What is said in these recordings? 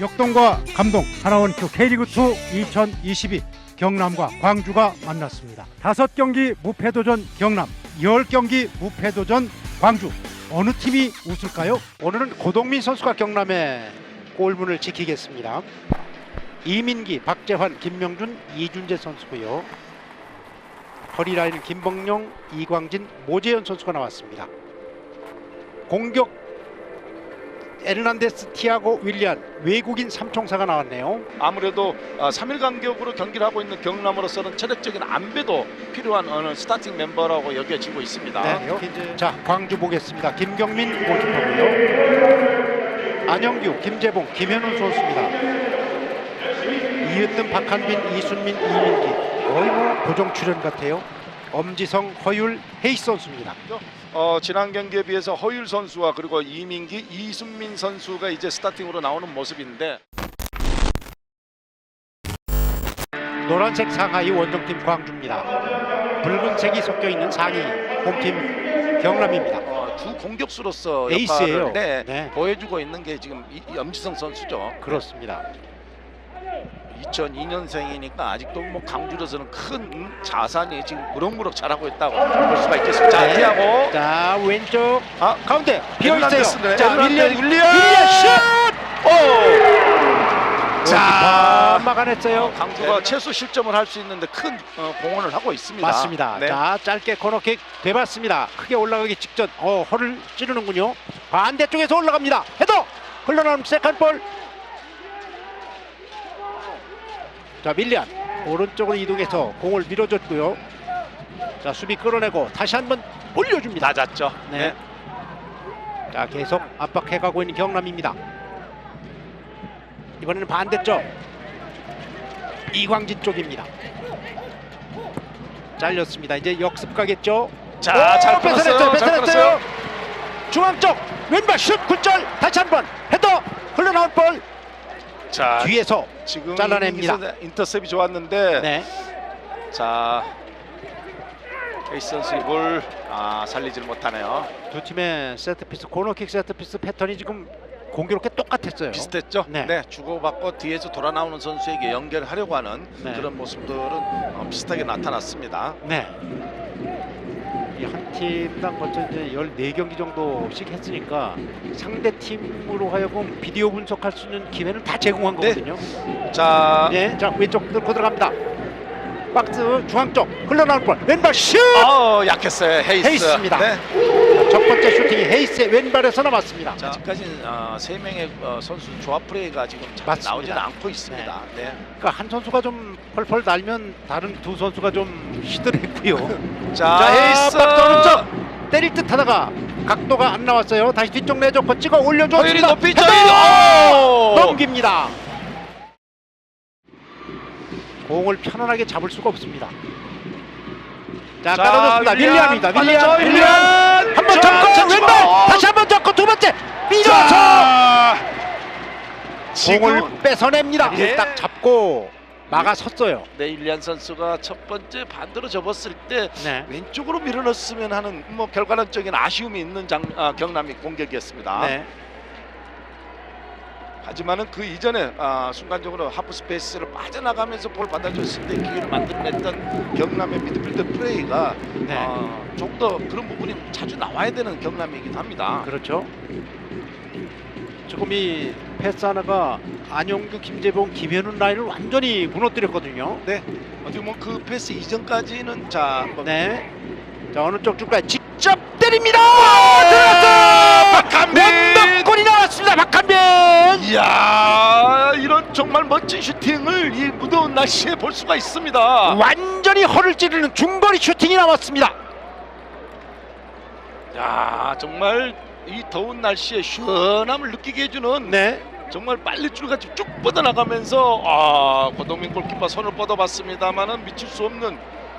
역동과 감동 하나원큐 K리그2 2022 경남과 광주가 만났습니다. 다섯 경기 무패도전 경남, 열 경기 무패도전 광주. 어느 팀이 웃을까요? 오늘은 고동민 선수가 경남의 골문을 지키겠습니다. 이민기, 박재환, 김명준, 이준재 선수고요. 허리라인 김범용, 이광진, 모재현 선수가 나왔습니다. 공격 에르난데스, 티아고, 윌리안 외국인 삼총사가 나왔네요. 아무래도 어, 3일 간격으로 경기를 하고 있는 경남으로서는 체력적인 안배도 필요한 어느 스타팅 멤버라고 여겨지고 있습니다. 네. 자, 광주 보겠습니다. 김경민 골키퍼고요. 안영규, 김재봉, 김현훈 선수입니다. 이으뜸, 박한빈, 이순민, 이민기 거의 뭐 고정 출연 같아요. 엄지성, 허율, 헤이스 선수입니다. 어, 지난 경기에 비해서 허율 선수와 그리고 이민기, 이순민 선수가 이제 스타팅으로 나오는 모습인데 노란색 상하이 원정팀 광주입니다. 붉은색이 섞여 있는 상위 홈팀 경남입니다. 어, 주 공격수로서 에이스예요. 역할을 네, 네. 보여주고 있는 게 지금 이, 이 엄지성 선수죠. 그렇습니다. 2002년생이니까 아직도 뭐 강주로서는 큰 음, 자산이 지금 무럭무럭 자라고 있다고 볼 수가 있겠습니다. 자, 네. 피하고 자 왼쪽 아, 가운데 비어 있어요. 자 윌리안 윌리안! 윌리안 슛! 오! 자 자, 막아냈어요. 강주가 최소 실점을 할 수 있는데 큰 어, 공헌을 하고 있습니다. 맞습니다. 네. 자 짧게 코너킥 돼봤습니다. 크게 올라가기 직전 어 허를 찌르는군요. 반대쪽에서 올라갑니다. 헤더 흘러나오는 세컨볼. 자 밀리안 오른쪽으로 이동해서 공을 밀어줬고요. 자 수비 끌어내고 다시 한번 올려줍니다. 낮았죠. 네. 자 계속 압박해가고 있는 경남입니다. 이번에는 반대쪽 이광진 쪽입니다. 잘렸습니다. 이제 역습 가겠죠. 자, 오, 잘 뺏어냈어요. 뺏어냈어요. 중앙 쪽 왼발 슛 굴절 다시 한번 헤더 흘러나온 볼 자, 뒤에서 지금 잘라냅니다. 인터- 인터셉이 좋았는데 네. 자, 케이스 선수 이볼 아, 살리지를 못하네요. 두 팀의 세트피스 코너킥 세트피스 패턴이 지금 공교롭게 똑같았어요. 비슷했죠? 네. 주고받고 뒤에서 돌아 나오는 선수에게 연결하려고 하는 네. 그런 모습들은 어, 비슷하게 나타났습니다. 네. 팀당 벌써 이제 14경기 정도씩 했으니까 상대 팀으로 하여금 비디오 분석할 수 있는 기회는 다 제공한 네. 거거든요. 자, 네. 자, 왼쪽 뚫고 들어갑니다. 박스 중앙 쪽 흘러나올 볼. 왼발 슛! 어, 약했어요. 헤이스. 헤이스입니다. 네. 첫 번째 슈팅이 헤이스의 왼발에서 남았습니다. 자, 아직까지는 어, 세 명의 어, 선수 조합 플레이가 지금 잘 맞습니다. 나오지는 않고 있습니다. 네. 그러니까 한 선수가 좀 펄펄 날면 다른 두 선수가 좀 시들했고요. 자, 자, 헤이스. 오른쪽 때릴 듯 하다가 각도가 안 나왔어요. 다시 뒤쪽 내줬고 찍어 허율이 올려줬습니다. 높이 헤더! 쪄 넘깁니다. 공을 편안하게 잡을 수가 없습니다. 자, 자, 깔아줬습니다. 윌리안, 윌리안입니다. 윌리안, 빨라져, 윌리안. 윌리안. 한번 자, 잡고 자, 왼발 어. 다시 한 번 잡고 두 번째 밀어서 자, 공을 지금 뺏어냅니다. 예. 딱 잡고 막아섰어요. 네, 윌리안 선수가 첫 번째 반대로 접었을 때 네. 왼쪽으로 밀어넣었으면 하는 뭐 결과론적인 아쉬움이 있는 장, 아, 경남이 공격이었습니다. 네. 하지만은 그 이전에 아, 순간적으로 하프 스페이스를 빠져나가면서 볼 받아줬을 때 기회를 만들어냈던 경남의 미드필더 플레이가 네. 어, 좀더 그런 부분이 자주 나와야 되는 경남이기도 합니다. 그렇죠. 조금 이 패스 하나가 안용규, 김재봉, 김현훈 라인을 완전히 무너뜨렸거든요. 네, 어떻게 보면 그 패스 이전까지는 자, 뭐 네. 자 어느 쪽 줄까요? 직접 때립니다. 아, 들어갔어. 박한빈! 원더골이 나왔습니다. 박한빈. 이야 이런 정말 멋진 슈팅을 이 무더운 날씨에 볼 수가 있습니다. 완전히 허를 찌르는 중거리 슈팅이 나왔습니다. 야 정말 이 더운 날씨에 시원함을 느끼게 해주는 네. 정말 빨래줄같이 쭉 뻗어나가면서 아 고동민 골키퍼 손을 뻗어봤습니다만은 미칠 수 없는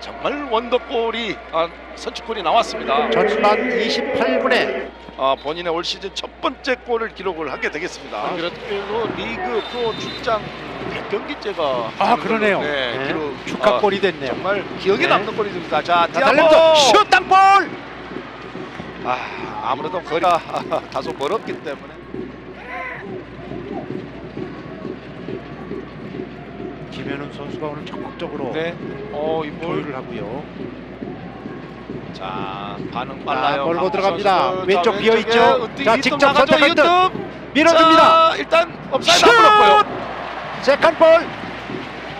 정말 원더골이 아, 선취골이 나왔습니다. 전반 28분에 아, 본인의 올 시즌 첫 번째 골을 기록을 하게 되겠습니다. 그래도 리그 프로 출장 100경기째가 아 그러네요. 네, 네. 기록 축하골이 아, 됐네요. 정말 기억에 네. 남는 골입니다. 자, 자, 디아보 슛 땅볼. 아, 아무래도 거리가 다소 멀었기 때문에 김현우 선수가 오늘 적극적으로 네. 어, 이 볼. 조율을 하고요. 자, 반응 빨라요. 강구 들어갑니다. 선수. 왼쪽 자, 비어 왼쪽에 있죠. 으뜸, 자, 직접 나가죠, 듯. 이뜸. 밀어줍니다. 자, 일단 업사이드 안 불었고요. 세컨볼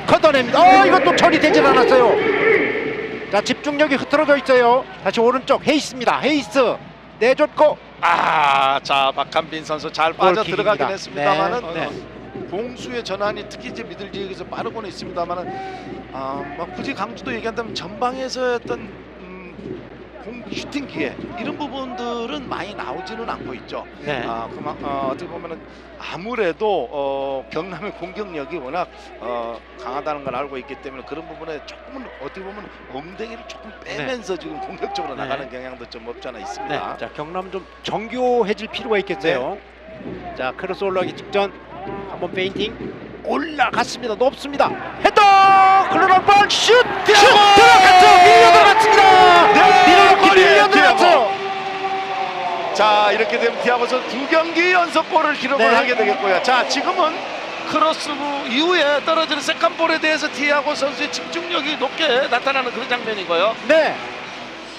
걷어냅니다. 어 이것도 처리되질 않았어요. 자 집중력이 흐트러져 있어요. 다시 오른쪽 헤이스입니다. 헤이스 내줬고 아, 자, 박한빈 선수 잘 빠져 골킥입니다. 들어가긴 했습니다만은 네, 어, 공수의 전환이 특히 이제 미들 지역에서 빠르고는 있습니다만은 아, 뭐 굳이 강주도 얘기한다면 전방에서 어떤 음, 공 슈팅 기회 이런 부분들은 많이 나오지는 않고 있죠. 네. 아, 그만 어, 어떻게 보면은 아무래도 어, 경남의 공격력이 워낙 어, 강하다는 걸 알고 있기 때문에 그런 부분에 조금은 어떻게 보면 엉덩이를 조금 빼면서 지금 공격적으로 네. 나가는 경향도 좀 없지 않아 네. 있습니다. 자 경남 좀 정교해질 필요가 있겠어요. 자 크로스 올라가기 직전 한번 페인팅 올라갔습니다. 높습니다. 헤더 클로런 볼 슛! 슛! 들어갔죠! 밀려 들어갔습니다! 네, 밀어넣기 골이에요, 밀려 들어갔어요! 자 이렇게 되면 티아고 선수 두 경기 연속 골을 기록을 네. 하게 되겠고요. 자 지금은 크로스 이후에 떨어지는 세컨볼에 대해서 티아고 선수의 집중력이 높게 나타나는 그런 장면이고요. 네.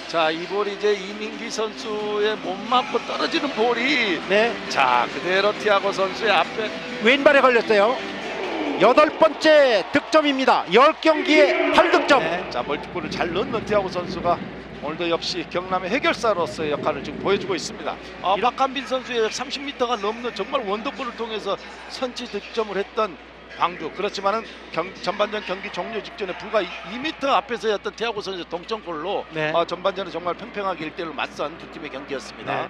자 이 볼이 이제 이민기 선수의 못 맞고 떨어지는 볼이 네. 자 그대로 티아고 선수의 앞에 왼발에 걸렸어요. 여덟 번째 득점입니다. 열 경기에 8득점. 네. 자 멀티골을 잘 넣는 티아고 선수가 오늘도 역시 경남의 해결사로서의 역할을 지금 보여주고 있습니다. 아, 박한빈 선수의 30m가 넘는 정말 원더골을 통해서 선취 득점을 했던 광주 그렇지만은 경- 전반전 경기 종료 직전에 불과 2m 앞에서의 어떤 티아고 선수의 동점골로 네. 아, 전반전에 정말 팽팽하게 1대1로 맞선 두 팀의 경기였습니다. 네.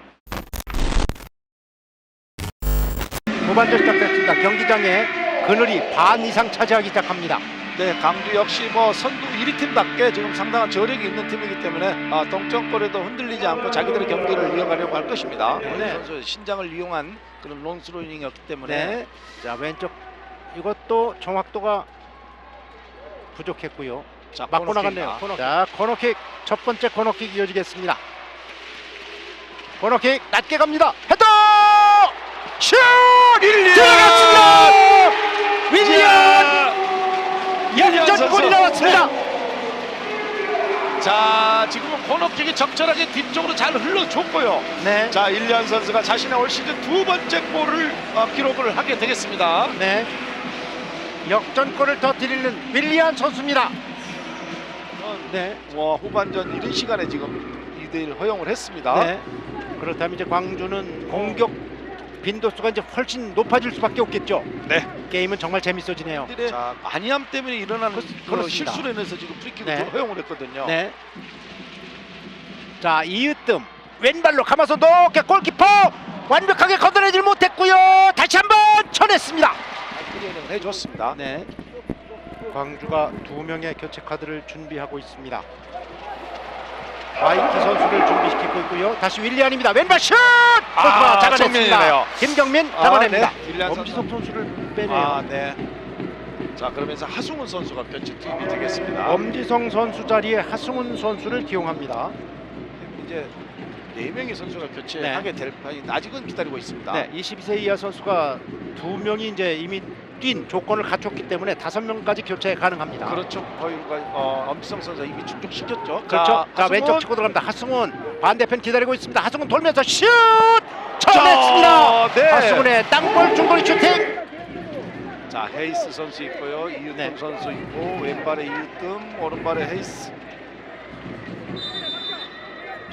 후반전 시작됐습니다. 경기장에 그늘이 반 이상 차지하기 시작합니다. 네, 강주 역시 뭐 선두 1위 팀답게 지금 상당한 저력이 있는 팀이기 때문에 아, 동점골에도 흔들리지 않고 자기들의 경기를 이어가려고 할 것입니다. 네. 네. 선수 신장을 이용한 그런 롱스로잉이었기 때문에 네. 자 왼쪽 이것도 정확도가 부족했고요. 자, 맞고 나갔네요. 코너킥. 자 코너킥 첫 번째 코너킥 이어지겠습니다. 코너킥 낮게 갑니다. 헤더 슛! 아, 1, 2, 나왔습니다. 자, 지금은 코너킥이 적절하게 뒤쪽으로 잘 흘러줬고요. 네. 자, 일리안 선수가 자신의 올 시즌 두 번째 골을 어, 기록을 하게 되겠습니다. 네. 역전골을 터뜨리는 윌리안 선수입니다. 네. 와, 후반전 이른 시간에 지금 2대1 허용을 했습니다. 네. 그렇다면 이제 광주는 공격 빈도수가 이제 훨씬 높아질 수밖에 없겠죠. 네. 게임은 정말 재밌어지네요. 자, 안이함 때문에 일어나는 그- 그. 실수로 인해서 지금 프리킥을 네. 허용을 했거든요. 네. 자 이으뜸 왼발로 감아서 높게 골키퍼 완벽하게 걷어내질 못했고요. 다시 한번 쳐냈습니다. 클리어링을 해줬습니다. 네. 광주가 두 명의 교체 카드를 준비하고 있습니다. 화이트 선수를 준비시키고 있고요. 다시 윌리안입니다. 왼발 슛! 선수가 아, 잡아냈습니다. 정면이네요. 김경민 아, 잡아냅니다. 네. 윌리안 선수. 엄지석 선수를 빼네요. 아, 네. 자, 그러면서 하승훈 선수가 교체 투입이 되겠습니다. 엄지성 선수 자리에 하승훈 선수를 기용합니다. 이제 네 명의 선수가 교체하게 될 판이 아직은 기다리고 있습니다. 네, 22세 이하 선수가 두 명이 이제 이미 뛴 조건을 갖췄기 때문에 다섯 명까지 교체 가능합니다. 그렇죠. 거의가 어, 엄지성 선수 이미 충족시켰죠. 그렇죠. 자, 하승훈. 왼쪽 치고 들어갑니다. 하승훈 반대편 기다리고 있습니다. 하승훈 돌면서 슛! 쳐냈습니다. 자, 네. 하승훈의 땅볼 중거리 슈팅. 자, 헤이스 선수 있고요. 이은뜸 네. 선수 있고 왼발에 이은뜸, 오른발에 헤이스.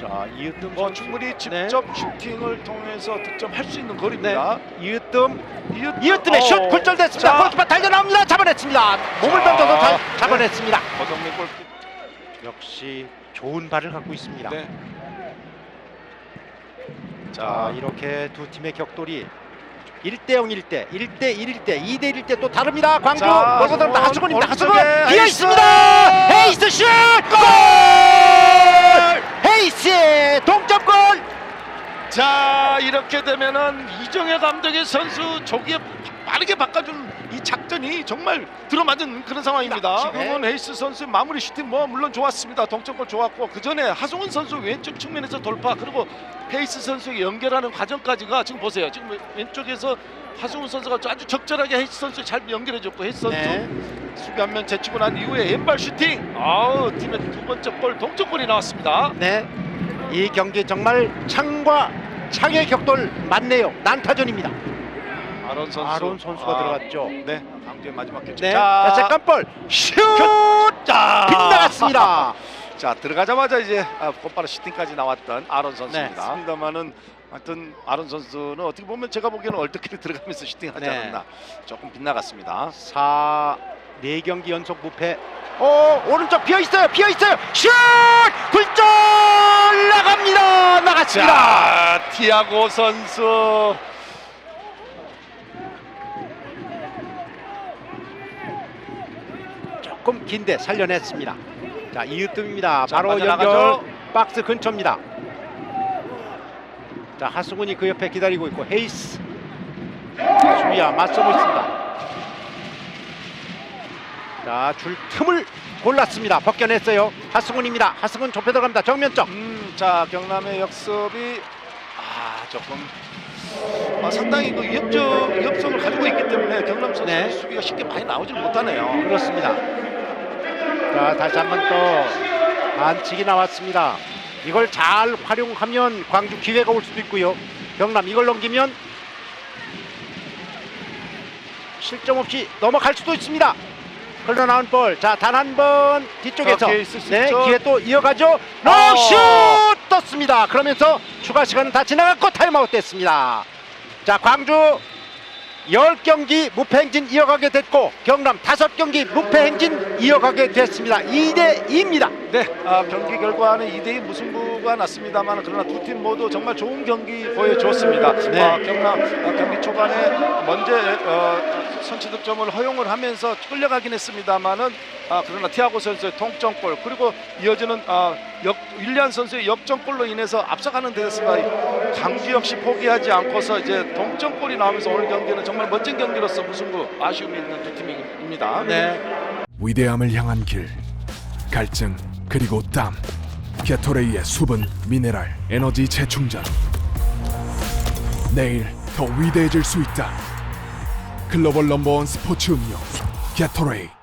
자, 이으뜸 뭐. 충분히 네. 직접 슈팅을 통해서 득점할 수 있는 거리입니다. 이으뜸 이은- 이으뜸의 어, 슛 굴절됐습니다. 자. 골키퍼 달려 나옵니다. 잡아냈습니다. 몸을 자, 던져서 잘 네. 잡아냈습니다. 거동민 골. 역시 좋은 발을 갖고 있습니다. 네. 자 자, 이렇게 두 팀의 격돌이 1대 0 1대 1대 1일 때 2대 1일 때또 다릅니다. 광주. 하승훈, 하승훈입니다. 하승훈 오른쪽에 비어! 있습니다. 헤이스 슛 골! 헤이스의 동점골. 자 이렇게 되면은 이정혜 감독의 선수 조기에 빠르게 바꿔준 이 작전이 정말 들어맞은 그런 상황입니다. 지금은 헤이스 선수의 마무리 슈팅 뭐 물론 좋았습니다. 동점골 좋았고 그 전에 하승훈 선수 왼쪽 측면에서 돌파 그리고 헤이스 선수에게 연결하는 과정까지가 지금 보세요. 지금 왼쪽에서 하승훈 선수가 아주 적절하게 헤이스 선수 잘 연결해줬고 헤이스 선수 네. 수비 한명 제치고 난 이후에 왼발 슈팅. 아우 팀의 두 번째 골 동점골이 나왔습니다. 네. 이 경기 정말 창과 창의 격돌 맞네요. 난타전입니다. 아론 선수. 아론 선수가 아, 들어갔죠. 네, 강주의 마지막 교체. 네. 자, 세컨볼 슛! 자, 빗나갔습니다. 자 들어가자마자 이제 아, 곧바로 슈팅까지 나왔던 아론 선수입니다. 네. 합니다만은 하여튼 아론 선수는 어떻게 보면 제가 보기에는 얼떨결에 들어가면서 슈팅하지 네. 않았나 조금 빗나갔습니다. 4, 4경기 연속 무패. 오, 오른쪽 비어 있어요. 비어 있어요. 슛! 굴절 나갑니다. 나갔습니다. 자 티아고 선수 조금 긴데 살려냈습니다. 자, 이으뜸입니다. 자, 바로. 연결 박스 근처입니다. 자, 하승훈이 그 옆에 기다리고 있고 헤이스 수비와 맞서고 있습니다. 자, 줄 틈을 골랐습니다. 벗겨냈어요. 하승훈입니다. 하승훈 좁혀 들어갑니다. 정면적. 음, 자 경남의 역습이 아 조금 아, 상당히 그 위협적 위협성을 가지고 있기 때문에 경남 선수의 네. 수비가 쉽게 많이 나오질 못하네요. 그렇습니다. 자, 다시 한 번 또 반칙이 나왔습니다. 이걸 잘 활용하면 광주 기회가 올 수도 있고요. 경남 이걸 넘기면 실점 없이 넘어갈 수도 있습니다. 흘러나온 볼. 자, 단 한 번 뒤쪽에서 네. 기회 또 이어가죠. 어. 롱슛 떴습니다. 그러면서 추가 시간은 다 지나갔고 타임아웃 됐습니다. 자, 광주 10경기 무패 행진 이어가게 됐고 경남 5경기 무패 행진 이어가게 됐습니다. 2대 2입니다. 네, 아, 경기 결과는 2대 2 무승부가 났습니다만 그러나 두 팀 모두 정말 좋은 경기 보여줬습니다. 네. 아, 경남 아, 경기 초반에 먼저 어, 선취 득점을 허용을 하면서 끌려가긴 했습니다만은 아, 그러나 티아고 선수의 동점골 그리고 이어지는 아, 역, 윌리안 선수의 역전골로 인해서 앞서가는 데였습니다. 강주 역시 포기하지 않고서 이제 동점골이 나오면서 오늘 경기는 정말 멋진 경기로서 무승부 아쉬움이 있는 두 팀입니다. 네. 위대함을 향한 길 갈증 그리고 땀 게토레이의 수분 미네랄 에너지 재충전 내일 더 위대해질 수 있다 글로벌 넘버원 스포츠 음료 게토레이